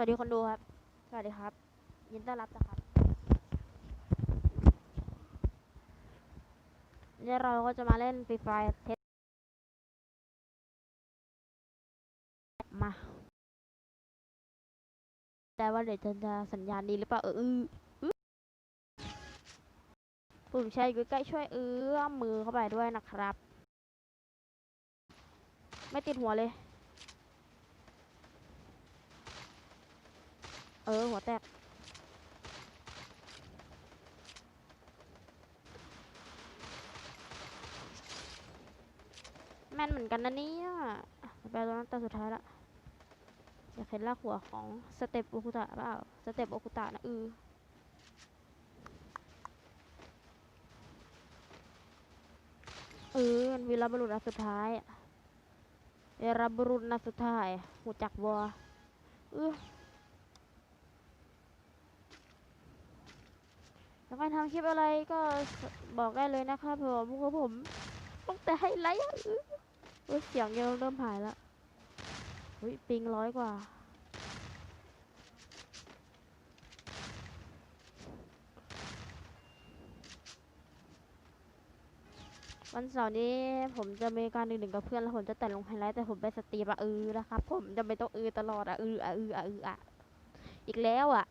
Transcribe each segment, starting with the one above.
วัสดีคนดูครับ สวัสดีครับ ยินดีต้อนรับนะครับเนี่ยเราก็จะมาเล่นฟรีไฟเทสมา แต่ว่าเดี๋ยวจะสัญญาณดีหรือเปล่า เออปุ่มแชร์อยู่ใกล้ช่วยเอื้อมมือเข้าไปด้วยนะครับ ไม่ติดหัวเลย เออ หัวแตก แม่นเหมือนกันนะเนี่ยไปตรงนั้นตาสุดท้ายละอยากเห็นลากหัวของสเต็ปโอคุตะเปล่าสเต็ปโอคุตะนะอือเออมันวีรบุรุษนัดสุดท้ายอะวีรบุรุษนัดสุดท้ายหูจักบัวเออ แล้วใครทำคลิปอะไรก็บอกได้เลยนะครับผมพวกผมตั้งแต่ให้ไลค์อือเสียงเยเริ่มหายแล้วเฮ้ยปิงร้อยกว่าวันเสาร์นี้ผมจะมีการดื่มๆกับเพื่อนแล้วผมจะแต่งลงไฮไลท์แต่ผมไปสตรีมอะเออนะครับผมจะไม่ต้องเออตลอดอะเอออะเอออะเอออะอีกแล้วอะ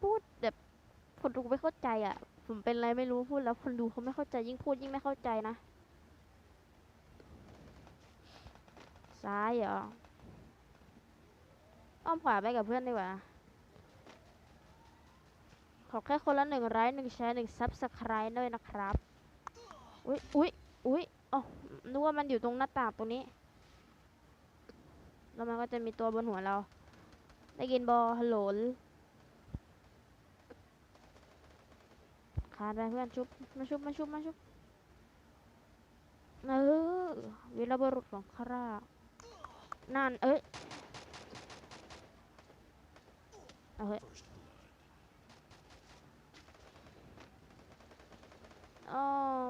พูดแบบ คนดูไม่เข้าใจอะ ผมเป็นอะไรไม่รู้พูดแล้วคนดูเขาไม่เข้าใจยิ่งพูดยิ่งไม่เข้าใจนะ ซ้ายเหรอ อ้อมขวาไปกับเพื่อนดีกว่า ขอแค่คนละหนึ่งไลค์หนึ่งแชร์หนึ่งซับสไครต์ด้วยนะครับ อุ้ยอุ้ยอุ้ยอ๋อนึกว่ามันอยู่ตรงหน้าต่างตรงนี้ แล้วมันก็จะมีตัวบนหัวเรา ได้ยินบอฮัลโหลานไปเพื่อนชุบมาชุบมาชุบมาชุบเออวีรบุรุษของข้านั่นเอ้ยเอ้ยอ๋อ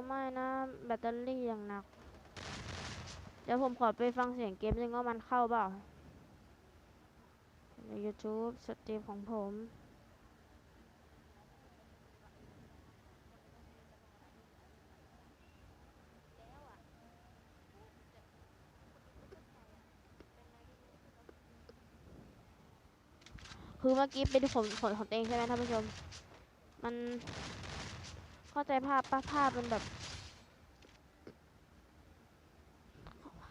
ไม่นะแบตเตอรี่ย่างหนัก เดี๋ยวผมขอไปฟังเสียงเกมยังว่ามันเข้าเปล่าใน YouTube สตรีมของผม คือเมื่อกี้เป็นผลผลของตัวเองใช่ไหมท่านผู้ชม มันเข้าใจภาพป้าภาพมันแบบ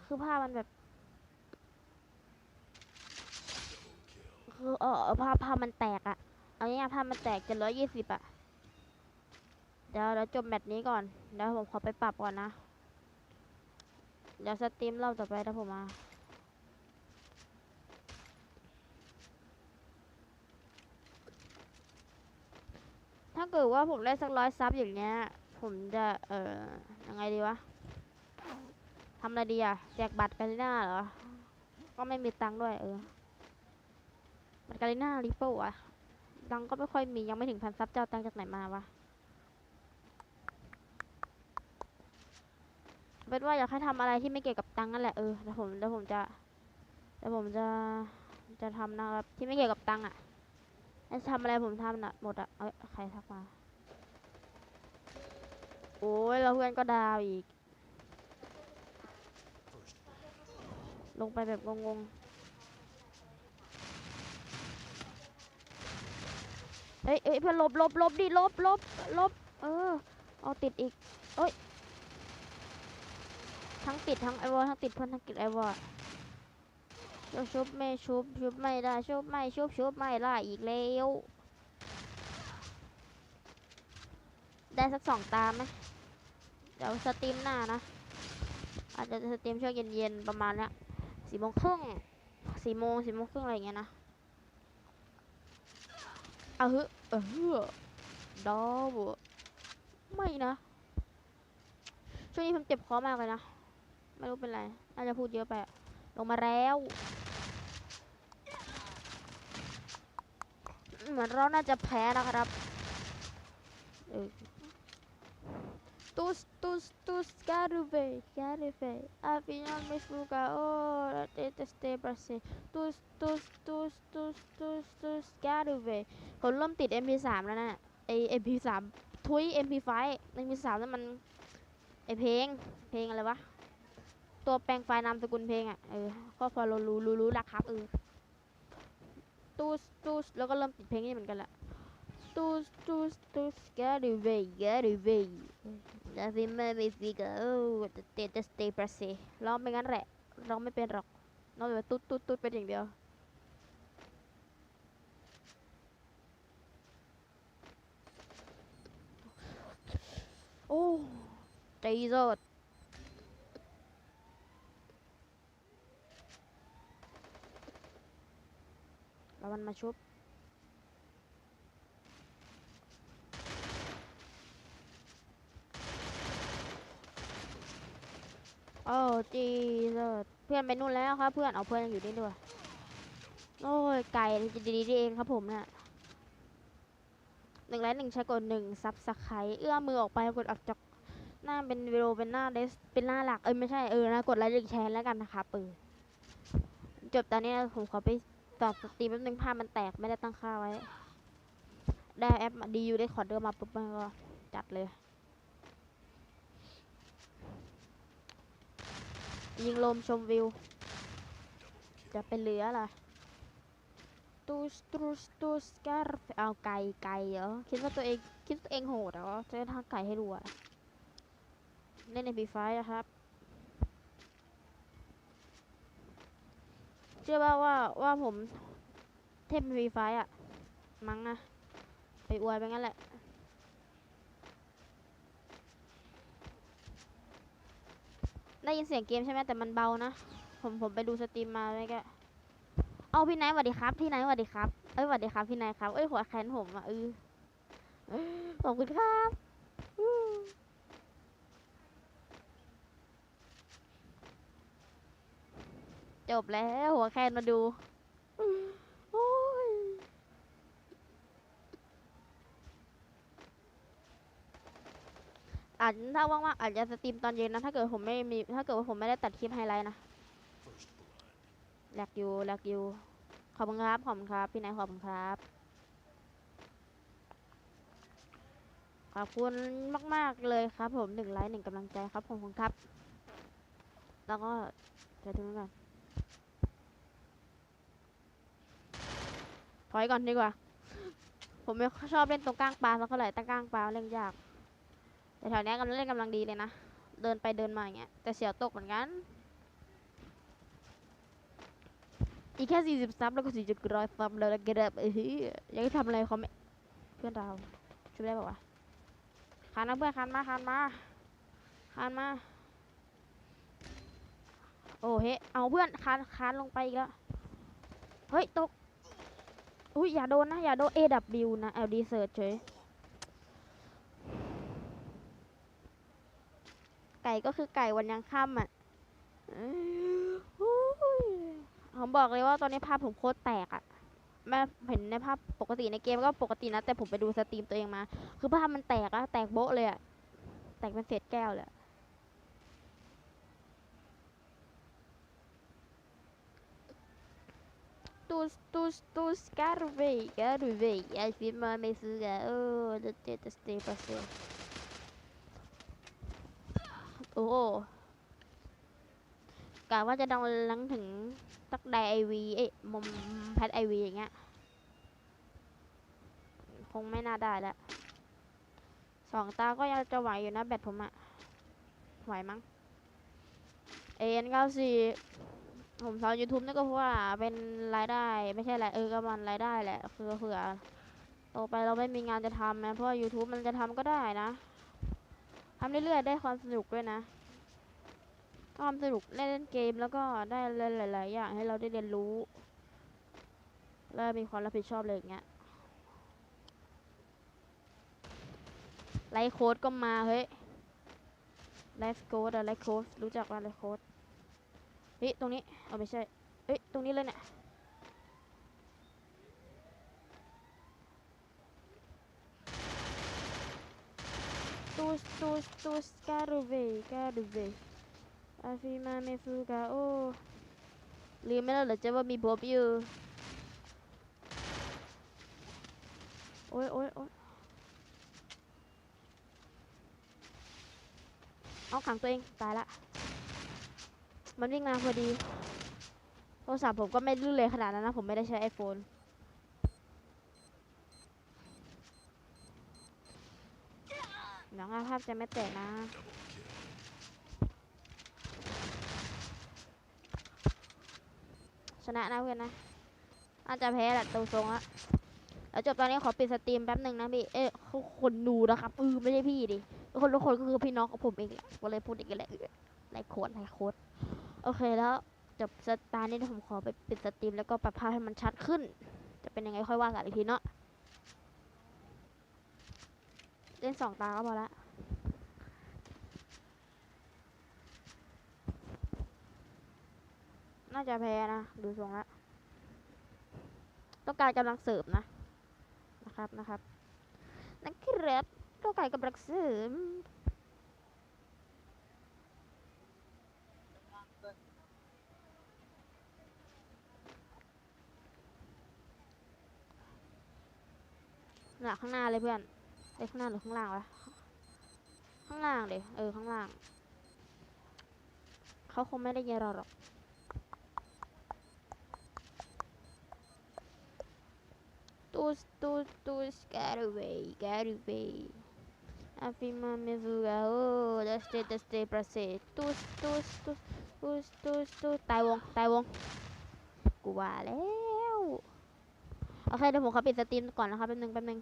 คือภาพมันแบบ คือเออภาพภาพมันแตกอะเอาง่ายภาพมันแตกจะร้อยยี่สิบอะเดี๋ยวเดี๋ยวจบแมตช์นี้ก่อนเดี๋ยวผมขอไปปรับก่อนนะ เดี๋ยวสตรีมรอบต่อไปถ้าผมมา ถ้าเกิดว่าผมได้สักร้อยซับอย่างเงี้ย ผมจะเอ่อยังไงดีวะทำอะไรดีอะแจกบัตรกันหน้าเหรอ ก็ไม่มีตังค์ด้วยเออ บัตรการีน่าริปเปิลอะตังค์ก็ไม่ค่อยมียังไม่ถึงพันซับเจ้าตังค์จากไหนมาวะเป็นว่าอยากให้ทำอะไรที่ไม่เกี่ยวกับตังค์นั่นแหละเออเดี๋ยวผมเดี๋ยวผมจะเดี๋ยวผมจะจะทำนะครับที่ไม่เกี่ยวกับตังค์อะ ทำอะไรผมทำน่ะหมดอะเอ้ยใครทักมา โอ้ยแล้วเพื่อนก็ดาวอีก ลงไปแบบงงๆเอ้ยเอ้ยเพื่อนลบลบลบดิลบลบลบเออ เอาติดอีก เอ้ย ทั้งติดทั้งไอวอลทั้งติดเพื่อนทั้งติดไอวอ ชุบชุบไม่ชุบชุบไม่ได้ชุบไม่ชุบชุบไม่ได้อีกแล้วได้สักสองตามไหมเดี๋ยวสตรีมหน้านะ อาจจะสตรีมช่วงเย็นๆประมาณเนี้ยสี่โมงครึ่งสี่โมงสี่โมงครึ่งอะไรเงี้ยนะเอาเฮ้เออดอบไม่นะช่วงนี้ผมเจ็บคอมากเลยนะ ไม่รู้เป็นไร น่าจะพูดเยอะไป ลงมาแล้ว เหมือนเราน่าจะแพ้นะครับเออ tus tus tus garube garube avión me fuga oh te te ste brase tus tus tus tus tus tus garube ผมเริ่มติด MP3 แล้วนะไอ MP3 ทุย MP5 MP3 นั่นมันไอเพลงเพลงอะไรวะ ตัวแปลงไฟล์นามสกุลเพลงอะเออก็พอเรารู้รู้รู้ราครับเออ ตูสตูสแล้วก็เริ่มติดเพลงนี้เหมือนกันละตูสตูสตูส get away get away ดาฟิมาไม่ฟิกโอ้เตตสเตย์ประเซร้องไปงั้นแหละร้องไม่เป็นหรอกนอกจากตุ๊ดตุ๊ดตุ๊ดเป็นอย่างเดียวโอ้ใจโด แล้วมันมาชุบ โอ้จีโดเพื่อนไปนู่นแล้วครับ เพื่อนเอาเพื่อนยังอยู่นี่ด้วยโอ้ยไก่จะดีๆเองครับผมเนี่ยหนึ่งไลค์หนึ่งใช้กดหนึ่งซับสไครเอื้อมมือออกไปกดออกจากหน้าเป็นวิดีโอเป็นหน้าเดสเป็นหน้าหลักเอ้ยไม่ใช่เออนะกดไลค์หนึ่งแชร์แล้วกันนะครับเออจบตอนนี้ผมขอไป ตอบสตรีมแป๊บนึงภาพมันแตกไม่ได้ตั้งค่าไว้ ได้แอปดียูได้คอร์ดเดอร์มาปุ๊บมันก็จัดเลย ยิงลมชมวิว จะเป็นเหลือล่ะตูสตูสตูสการ์เอาไก่ไก่เหรอคิดว่าตัวเองคิดว่าตัวเองโหดเหรอจะทางไก่ให้ดูอะเล่นในปีไฟนะครับ เชื่อว่าว่าว่าผมเทพปีไฟอะมั้งนะ ไปอวยไปงั้นแหละ ได้ยินเสียงเกมใช่ไหมแต่มันเบานะ ผมผมไปดูสตรีมมาไม่แกเอาพี่ไนท์สวัสดีครับพี่ไนท์สวัสดีครับ เอ้ยสวัสดีครับพี่ไนท์ครับ เอ้ยหัวแขนผมอะเออขอบคุณครับอืม จบแล้วหัวแขนมาดูโอ้ยอาจถ้าว่างๆอาจจะสตรีมตอนเย็นนะ ถ้าเกิดผมไม่มีถ้าเกิดว่าผมไม่ได้ตัดคลิปไฮไลท์นะแลกอยู่แลกอยู่ขอบคุณครับ ขอบคุณครับ พี่นายขอบคุณครับ ขอบคุณมาก ๆ เลยครับ ผมหนึ่งไลค์หนึ่งกำลังใจครับขอบคุณครับ แล้วก็จะถึงกัน ถอยก่อนดีกว่า ผมไม่ชอบเล่นตรงกลางปลาสักเท่าไหร่แต่กลางปลาเล่นยาก แต่แถวเนี้ยกำลังเล่นกำลังดีเลยนะ เดินไปเดินมาอย่างเงี้ย แต่เสียวตกเหมือนกัน อีกแค่สี่สิบซับแล้วก็สี่จุดร้อยซับแล้วนะเกระเอ้ยยังทำอะไรเขาไม่เพื่อนเราช่วยได้ป่าวะคานมาเพื่อนคานมาคานมาคานมา โอ้เฮ้เอาเพื่อนคานคานลงไปอีกแล้ว เฮ้ยตก อุ้ยอย่าโดนนะ อย่าโดน AW นะ LD search เฉยไก่ก็คือไก่วันยังค่ำอะผมบอกเลยว่าตอนนี้ภาพผมโคตรแตกอะแม่เห็นในภาพปกติในเกมก็ปกตินะ แต่ผมไปดูสตรีมตัวเองมา คือภาพมันแตกอะแตกโบ๊ะเลยอะแตกเป็นเศษแก้วเลย อะตูสตูสตูสการ์เวย์การ์เวย์ไอฟิล์มมาไม่ซื้ออะโอ้เดเตตสเตปเซโอ้กะว่าจะดองลังถึงตักไดไอวีเอ้ยมุมแพทไอวีอย่างเงี้ย คงไม่น่าได้แล้วสองตาก็ยังจะไหวอยู่นะแบตผมอะไหวมั้งเอ็นเก้าสี่ ผมสอนยูทูบนี่ก็เพราะว่าเป็นรายได้ไม่ใช่รายเออก็มันรายได้แหละคือเผื่อโตไปเราไม่มีงานจะทำนะเพราะว่า YouTube มันจะทำก็ได้นะทำเรื่อยๆได้ความสนุกด้วยนะความสนุกเล่นเกมแล้วก็ได้เล่นหลายๆอย่างให้เราได้เรียนรู้ และมีความรับผิดชอบเลยอย่างเงี้ยไลฟ์โค้ดก็มาเฮ้ยไลฟ์โค้ดอะไลฟ์โค้ดรู้จักว่าไลฟ์โค้ด เฮ้ยตรงนี้เอาไม่ใช่เอ้ยตรงนี้เลยเนี่ยตูส tus tus tus garube garube อาฟิมาเมฟูกาโอลืมไม่แล้วเหรอจะว่ามีผมอยู่โอ้ยโอ้ยโอ้ยเอาขังตัวเอง ตายละ มันวิ่งมาพอดี โทรศัพท์ผมก็ไม่ลื่นเลยขนาดนั้นนะ ผมไม่ได้ใช้ iPhone เดี๋ยวงานภาพจะไม่แตกนะ ชนะนะเพื่อนนะน่าจจะแพ้แหละตัวทรงอะแล้วจบตอนนี้ขอปิดสตรีมแป๊บหนึ่งนะพี่ เอ้ยคนดูนะครับเออไม่ใช่พี่ดิทุกคนทุกคนก็คือพี่น้องของผมเองแหละก็เลยพูดอีกแหละไรโค้ดไรโค้ด โอเคแล้วจบสตาร์นี้ผมขอไปปิดสตรีมแล้วก็ปรับภาพให้มันชัดขึ้น จะเป็นยังไงค่อยว่ากันอีกทีเนาะเล่นสองตาก็พอละน่าจะแพ้นะ ดูทรงละต้องการกำลังเสริมนะ นะครับนะครับนะครับต้องการกำลังเสริม หน่ะข้างหน้าเลยเพื่อนไอ้ข้างหน้าหรือข้างล่างวะข้างล่างเดยเออข้างล่าง เขาคงไม่ได้ยินเราหรอก Tus, tus, tus, get away, get away. Afirma me fuga, oh, deste, deste, prase. Tus, tus, tus, tus, tus, tus. ตายวงตายวงกูว่าแล้ว โอเคเดี๋ยวผมขอปิดสตรีมก่อนนะครับแป๊บนึงแป๊บนึง